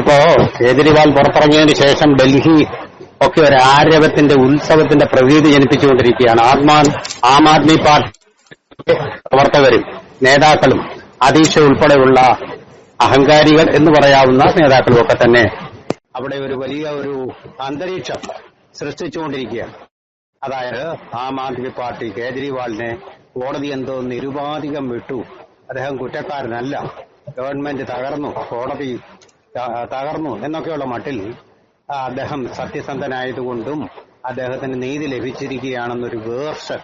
ഇപ്പോ കേജ്രിവാൾ പുറത്തിറങ്ങിയതിന് ശേഷം ഡൽഹി ഒക്കെ ഒരു ആരവത്തിന്റെ ഉത്സവത്തിന്റെ പ്രതീതി ജനിപ്പിച്ചുകൊണ്ടിരിക്കുകയാണ്. ആത്മാ ആം ആദ്മി പാർട്ടി പ്രവർത്തകരും നേതാക്കളും അതീശ ഉൾപ്പെടെയുള്ള അഹങ്കാരികൾ എന്ന് പറയാവുന്ന നേതാക്കളും ഒക്കെ തന്നെ അവിടെ ഒരു വലിയ ഒരു അന്തരീക്ഷം സൃഷ്ടിച്ചുകൊണ്ടിരിക്കുകയാണ്. അതായത് ആം ആദ്മി പാർട്ടി കേജ്രിവാളിനെ കോടതി എന്തോ നിരുപാധികം വിട്ടു. അദ്ദേഹം കുറ്റക്കാരനല്ല. ഗവൺമെന്റ് തകർന്നു. കോടതി തകർന്നു എന്നൊക്കെയുള്ള മട്ടിൽ അദ്ദേഹം സത്യസന്ധനായതുകൊണ്ടും അദ്ദേഹത്തിന് നീതി ലഭിച്ചിരിക്കുകയാണെന്നൊരു വേർഷൻ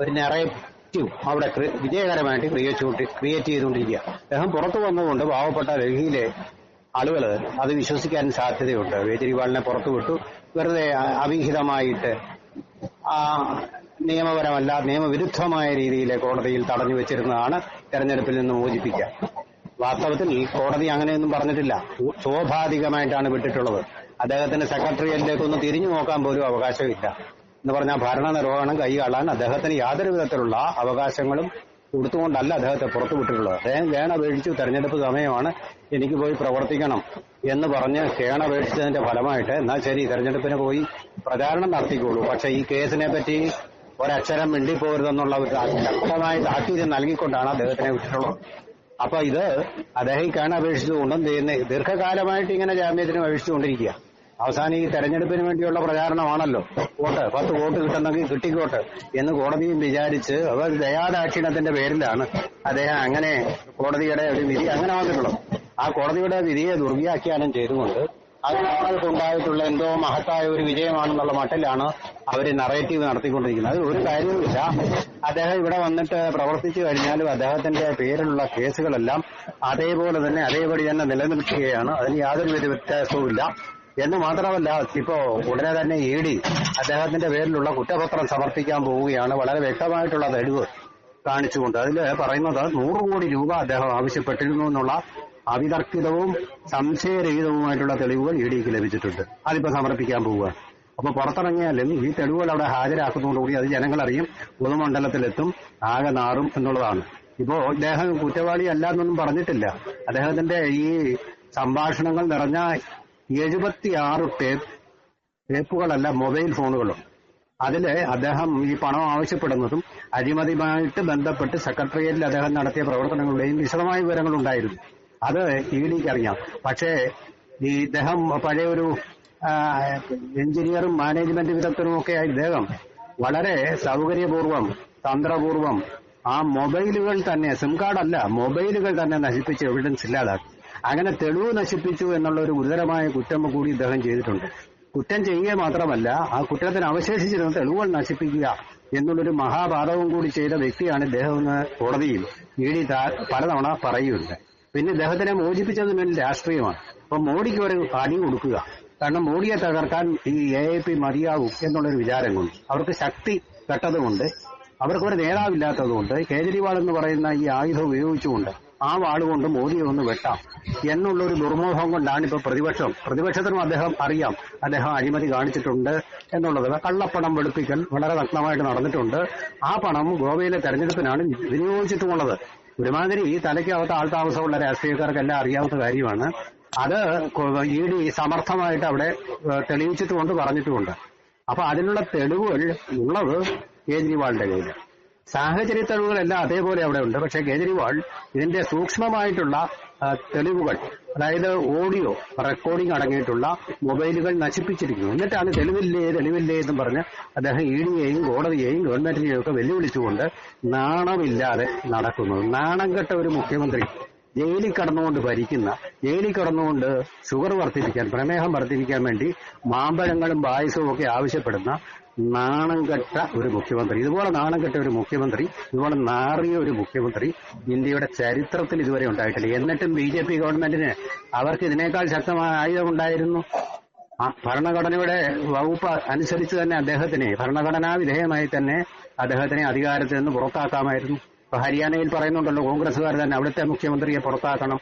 ഒരു നെറേറ്റീവ് അവിടെ ക്രി- വിജയകരമായിട്ട് ക്രിയേറ്റ് ക്രിയേറ്റ് ചെയ്തുകൊണ്ടിരിക്കുക. അദ്ദേഹം പുറത്തു വന്നതുകൊണ്ട് പാവപ്പെട്ട ഡൽഹിയിലെ ആളുകൾ അത് വിശ്വസിക്കാൻ സാധ്യതയുണ്ട്. കേജ്രിവാളിനെ പുറത്തു വിട്ടു. വെറുതെ അവിഹിതമായിട്ട് ആ നിയമപരമല്ല നിയമവിരുദ്ധമായ രീതിയിലെ കോടതിയിൽ തടഞ്ഞു വെച്ചിരുന്നതാണ് തെരഞ്ഞെടുപ്പിൽ നിന്ന് മോചിപ്പിക്കുക. വാസ്തവത്തിൽ കോടതി അങ്ങനെയൊന്നും പറഞ്ഞിട്ടില്ല. സ്വാഭാവികമായിട്ടാണ് വിട്ടിട്ടുള്ളത്. അദ്ദേഹത്തിന്റെ സെക്രട്ടേറിയറ്റിലേക്ക് ഒന്ന് തിരിഞ്ഞു നോക്കാൻ പോലും അവകാശമില്ല. എന്ന് പറഞ്ഞാൽ ഭരണ നിർവഹണം കൈകാളാൻ അദ്ദേഹത്തിന് യാതൊരു വിധത്തിലുള്ള അവകാശങ്ങളും കൊടുത്തുകൊണ്ടല്ല അദ്ദേഹത്തെ പുറത്തു വിട്ടിട്ടുള്ളത്. അദ്ദേഹം കേണപേക്ഷിച്ചു തെരഞ്ഞെടുപ്പ് സമയമാണ് എനിക്ക് പോയി പ്രവർത്തിക്കണം എന്ന് പറഞ്ഞ് കേണപേക്ഷിച്ചതിന്റെ ഫലമായിട്ട് എന്നാൽ ശരി തെരഞ്ഞെടുപ്പിന് പോയി പ്രചാരണം നടത്തിക്കോളൂ. പക്ഷെ ഈ കേസിനെ പറ്റി ഒരക്ഷരം മിണ്ടിപ്പോരുതെന്നുള്ള ഒരു ശക്തമായ താക്കീത് നൽകിക്കൊണ്ടാണ് അദ്ദേഹത്തിനെ വിട്ടിട്ടുള്ളത്. അപ്പൊ ഇത് അദ്ദേഹം ദീർഘ- ദീർഘകാലമായിട്ട് ഇങ്ങനെ ജാമ്യത്തിന് അപേക്ഷിച്ചുകൊണ്ടിരിക്കുക. അവസാനം ഈ തെരഞ്ഞെടുപ്പിന് വേണ്ടിയുള്ള പ്രചാരണമാണല്ലോ. വോട്ട് പത്ത് വോട്ട് കിട്ടുന്നെങ്കിൽ കിട്ടിക്കോട്ടെ എന്ന് കോടതിയും വിചാരിച്ച് അവർ ദയാദാക്ഷിണത്തിന്റെ പേരിലാണ് അദ്ദേഹം അങ്ങനെ കോടതിയുടെ ഒരു വിധി അങ്ങനെ വന്നിട്ടുള്ളത്. ആ കോടതിയുടെ വിധിയെ ദുർവ്യാഖ്യാനം ചെയ്തുകൊണ്ട് അത് ഞങ്ങൾക്കുണ്ടായിട്ടുള്ള എന്തോ മഹത്തായ ഒരു വിജയമാണെന്നുള്ള മട്ടിലാണ് അവർ നറേറ്റീവ് നടത്തിക്കൊണ്ടിരിക്കുന്നത്. അത് ഒരു കാര്യവുമില്ല. അദ്ദേഹം ഇവിടെ വന്നിട്ട് പ്രവർത്തിച്ചു കഴിഞ്ഞാലും അദ്ദേഹത്തിന്റെ പേരിലുള്ള കേസുകളെല്ലാം അതേപോലെ തന്നെ അതേപടി തന്നെ നിലനിൽക്കുകയാണ്. അതിന് യാതൊരു വിധ വ്യത്യാസവുമില്ല. എന്ന് മാത്രമല്ല ഇപ്പോ ഉടനെ തന്നെ ഇ ഡി അദ്ദേഹത്തിന്റെ പേരിലുള്ള കുറ്റപത്രം സമർപ്പിക്കാൻ പോവുകയാണ്. വളരെ വ്യക്തമായിട്ടുള്ള തെളിവ് കാണിച്ചുകൊണ്ട് അതിൽ പറയുന്നത് നൂറ് കോടി രൂപ അദ്ദേഹം ആവശ്യപ്പെട്ടിരുന്നു എന്നുള്ള അവിതർക്കിതവും സംശയരഹിതവുമായിട്ടുള്ള തെളിവുകൾ ഇ ഡിക്ക് ലഭിച്ചിട്ടുണ്ട്. അതിപ്പോ സമർപ്പിക്കാൻ പോവുക. അപ്പൊ പുറത്തിറങ്ങിയാലും ഈ തെളിവുകൾ അവിടെ ഹാജരാക്കുന്നതോടുകൂടി അത് ജനങ്ങളറിയും പൊതുമണ്ഡലത്തിലെത്തും ആകെ നാറും എന്നുള്ളതാണ്. ഇപ്പോ ഇദ്ദേഹം കുറ്റവാളി അല്ല എന്നൊന്നും പറഞ്ഞിട്ടില്ല. അദ്ദേഹത്തിന്റെ ഈ സംഭാഷണങ്ങൾ നിറഞ്ഞ എഴുപത്തിയാറ് ടേപ്പ് ടേപ്പുകളല്ല മൊബൈൽ ഫോണുകളും. അതിൽ അദ്ദേഹം ഈ പണം ആവശ്യപ്പെടുന്നതും അഴിമതിയുമായിട്ട് ബന്ധപ്പെട്ട് സെക്രട്ടേറിയറ്റിൽ അദ്ദേഹം നടത്തിയ പ്രവർത്തനങ്ങളുടെയും വിശദമായ വിവരങ്ങൾ ഉണ്ടായിരുന്നു അത് ഇ ഡിക്ക് അറിയാം പക്ഷേ ഈ ഇദ്ദേഹം പഴയ ഒരു എഞ്ചിനീയറും മാനേജ്മെന്റ് വിദഗ്ധനും ഒക്കെ ആയി ഇദ്ദേഹം വളരെ സൗകര്യപൂർവം തന്ത്രപൂർവം ആ മൊബൈലുകൾ തന്നെ സിം കാർഡ് അല്ല മൊബൈലുകൾ തന്നെ നശിപ്പിച്ച് എവിഡൻസ് ഇല്ലാതാക്കി. അങ്ങനെ തെളിവ് നശിപ്പിച്ചു എന്നുള്ള ഒരു ഗുരുതരമായ കുറ്റം കൂടി ഇദ്ദേഹം ചെയ്തിട്ടുണ്ട്. കുറ്റം ചെയ്യുക മാത്രമല്ല ആ കുറ്റത്തിന് അവശേഷിച്ചിരുന്ന തെളിവുകൾ നശിപ്പിക്കുക എന്നുള്ളൊരു മഹാപാതകം കൂടി ചെയ്ത വ്യക്തിയാണ് ഇദ്ദേഹം കോടതിയിൽ ഇ ഡി പലതവണ പറയുന്നുണ്ട്. പിന്നെ ഇദ്ദേഹത്തിനെ മോചിപ്പിച്ചതിന് വേണ്ടി രാഷ്ട്രീയമാണ്. അപ്പൊ മോഡിക്ക് ഒരു അടി കൊടുക്കുക. കാരണം മോഡിയെ തകർക്കാൻ ഈ എ ഐ പി മതിയാകും എന്നുള്ളൊരു വിചാരം കൊണ്ട് അവർക്ക് ശക്തി കെട്ടതുകൊണ്ട് അവർക്ക് ഒരു നേതാവില്ലാത്തതുകൊണ്ട് കേജ്രിവാൾ എന്ന് പറയുന്ന ഈ ആയുധം ഉപയോഗിച്ചുകൊണ്ട് ആ വാളുകൊണ്ട് മോദിയെ ഒന്ന് വെട്ടാം എന്നുള്ള ഒരു ദുർമോഹം കൊണ്ടാണ് ഇപ്പൊ പ്രതിപക്ഷം. പ്രതിപക്ഷത്തിനും അദ്ദേഹം അറിയാം. അദ്ദേഹം അഴിമതി കാണിച്ചിട്ടുണ്ട് എന്നുള്ളത്. കള്ളപ്പണം വെളുപ്പിക്കൽ വളരെ നഗ്നമായിട്ട് നടന്നിട്ടുണ്ട്. ആ പണം ഗോവയിലെ തെരഞ്ഞെടുപ്പിനാണ് വിനിയോഗിച്ചിട്ടുമുള്ളത്. ഒരുമാതിരി ഈ തലയ്ക്കകത്ത് ആൾതാമസമുള്ള രാഷ്ട്രീയക്കാർക്കെല്ലാം അറിയാവുന്ന കാര്യമാണ്. അത് ഇ ഡി സമർത്ഥമായിട്ട് അവിടെ തെളിയിച്ചിട്ടുമുണ്ട് പറഞ്ഞിട്ടുമുണ്ട്. അപ്പൊ അതിനുള്ള തെളിവുകൾ ഉള്ളത് കേജ്രിവാളിന്റെ കയ്യിൽ സാഹചര്യ തെളിവുകളെല്ലാം അതേപോലെ അവിടെ ഉണ്ട്. പക്ഷേ കേജ്രിവാൾ ഇതിന്റെ സൂക്ഷ്മമായിട്ടുള്ള തെളിവുകൾ അതായത് ഓഡിയോ റെക്കോർഡിംഗ് അടങ്ങിയിട്ടുള്ള മൊബൈലുകൾ നശിപ്പിച്ചിരിക്കുന്നു. എന്നിട്ടാണ് തെളിവില്ലേ തെളിവില്ലേ എന്ന് പറഞ്ഞ് അദ്ദേഹം ഇ ഡിയെയും കോടതിയെയും ഗവൺമെന്റിനെയും ഒക്കെ വെല്ലുവിളിച്ചുകൊണ്ട് നാണമില്ലാതെ നടക്കുന്നത്. നാണം കെട്ട ഒരു മുഖ്യമന്ത്രി ജയിലിൽ കടന്നുകൊണ്ട് ഭരിക്കുന്ന ജയിലിൽ കടന്നുകൊണ്ട് ഷുഗർ വർദ്ധിപ്പിക്കാൻ പ്രമേഹം വർദ്ധിപ്പിക്കാൻ വേണ്ടി മാമ്പഴങ്ങളും പായസവും ഒക്കെ ആവശ്യപ്പെടുന്ന നാണം കെട്ട ഒരു മുഖ്യമന്ത്രി. ഇതുപോലെ നാണം കെട്ട ഒരു മുഖ്യമന്ത്രി ഇതുപോലെ നാറിയ ഒരു മുഖ്യമന്ത്രി ഇന്ത്യയുടെ ചരിത്രത്തിൽ ഇതുവരെ ഉണ്ടായിട്ടില്ല. എന്നിട്ടും ബി ജെ പി ഗവൺമെന്റിന് അവർക്ക് ഇതിനേക്കാൾ ശക്തമായ ആയുധമുണ്ടായിരുന്നു ആ ഭരണഘടനയുടെ വകുപ്പ് അനുസരിച്ച് തന്നെ അദ്ദേഹത്തിനെ ഭരണഘടനാ വിധേയമായി തന്നെ അദ്ദേഹത്തിനെ അധികാരത്തിൽ നിന്ന് പുറത്താക്കാമായിരുന്നു. ഇപ്പൊ ഹരിയാനയിൽ പറയുന്നുണ്ടല്ലോ കോൺഗ്രസ്സുകാർ തന്നെ അവിടുത്തെ മുഖ്യമന്ത്രിയെ പുറത്താക്കണം.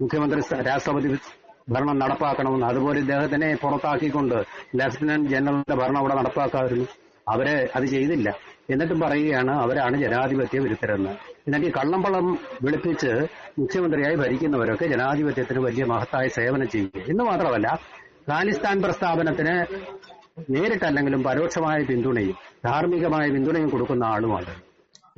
മുഖ്യമന്ത്രി രാഷ്ട്രപതി ഭരണം നടപ്പാക്കണമെന്ന്. അതുപോലെ ഇദ്ദേഹത്തിനെ പുറത്താക്കിക്കൊണ്ട് ലഫ്റ്റനന്റ് ജനറലിന്റെ ഭരണം അവിടെ നടപ്പാക്കാമായിരുന്നു അവരെ അത് ചെയ്തില്ല. എന്നിട്ടും പറയുകയാണ് അവരാണ് ജനാധിപത്യ വിരുദ്ധരെന്ന്. എന്നിട്ട് ഈ കള്ളമ്പളം വിളിപ്പിച്ച് മുഖ്യമന്ത്രിയായി ഭരിക്കുന്നവരൊക്കെ ജനാധിപത്യത്തിന് വലിയ മഹത്തായ സേവനം ചെയ്യും എന്ന് മാത്രമല്ല ഖാലിസ്ഥാൻ പ്രസ്താവനത്തിന് നേരിട്ടല്ലെങ്കിലും പരോക്ഷമായ പിന്തുണയും ധാർമ്മികമായ പിന്തുണയും കൊടുക്കുന്ന ആളുമാണ്.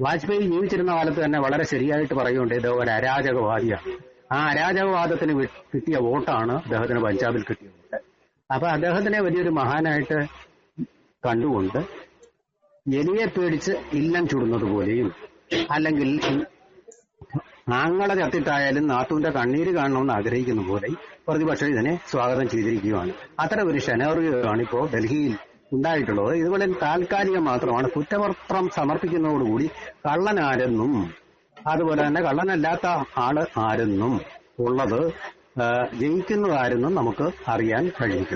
വാജ്പേയി ജീവിച്ചിരുന്ന കാലത്ത് തന്നെ വളരെ ശരിയായിട്ട് പറയുന്നുണ്ട് ഇത് ഒരു അരാജകവാദിയാണ്. ആ അരാജകവാദത്തിന് കിട്ടിയ വോട്ടാണ് അദ്ദേഹത്തിന് പഞ്ചാബിൽ കിട്ടിയത്. അപ്പൊ അദ്ദേഹത്തിനെ വലിയൊരു മഹാനായിട്ട് കണ്ടുകൊണ്ട് എലിയെ പേടിച്ച് ഇല്ലം ചുടുന്നത് പോലെയും അല്ലെങ്കിൽ ആങ്ങളെ ചത്തിട്ടായാലും നാത്തൂന്റെ കണ്ണീര് കാണണമെന്ന് ആഗ്രഹിക്കുന്ന പോലെ പ്രതിപക്ഷം ഇതിനെ സ്വാഗതം ചെയ്തിരിക്കുകയാണ്. അത്തരം ഒരു ഷനോറിയാണ് ഇപ്പോ ഡൽഹിയിൽ ഉണ്ടായിട്ടുള്ളത്. ഇതുപോലെ താൽക്കാലികം മാത്രമാണ് കുറ്റപത്രം സമർപ്പിക്കുന്നതോടുകൂടി കള്ളനാരെന്നും അതുപോലെ തന്നെ കള്ളനല്ലാത്ത ആൾ ആരെന്നും ഉള്ളത് ആ, ജയിക്കുന്നതാരെന്നും നമുക്ക് അറിയാൻ കഴിയും.